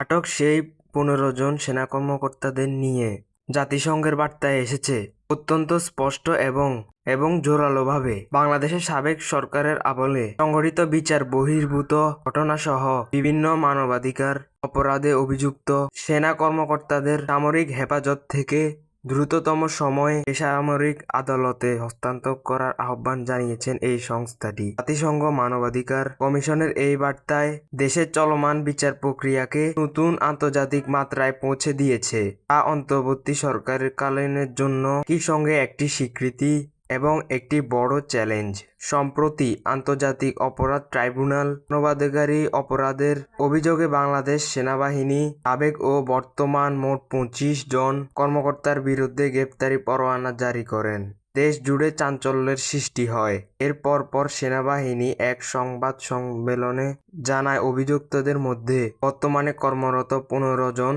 আটক সেই পনেরো জন সেনা কর্মকর্তাদের নিয়ে জাতিসংঘের বার্তায় এসেছে। অত্যন্ত স্পষ্ট এবং এবং জোরালোভাবে বাংলাদেশের সাবেক সরকারের আবলে সংঘটিত বিচার বহির্ভূত ঘটনাসহ বিভিন্ন মানবাধিকার অপরাধে অভিযুক্ত সেনা কর্মকর্তাদের সামরিক হেফাজত থেকে দ্রুততম সময়ে বেসামরিক আদালতে হস্তান্তর করার আহ্বান জানিয়েছেন এই সংস্থাটি। জাতিসংঘ মানবাধিকার কমিশনের এই বার্তায় দেশের চলমান বিচার প্রক্রিয়াকে নতুন আন্তর্জাতিক মাত্রায় পৌঁছে দিয়েছে। তা অন্তর্বর্তী সরকারের কালীনের জন্য কি সঙ্গে একটি স্বীকৃতি এবং একটি বড় চ্যালেঞ্জ। সম্প্রতি আন্তর্জাতিক অপরাধ ট্রাইব্যুনাল মানবাধিকারী অপরাধের অভিযোগে বাংলাদেশ সেনাবাহিনী সাবেক ও বর্তমান মোট পঁচিশ জন কর্মকর্তার বিরুদ্ধে গ্রেপ্তারি পরোয়ানা জারি করেন। দেশ জুড়ে চাঞ্চল্যের সৃষ্টি হয়। এর পরপর সেনাবাহিনী এক সংবাদ সম্মেলনে জানায়, অভিযুক্তদের মধ্যে বর্তমানে কর্মরত পনেরো জন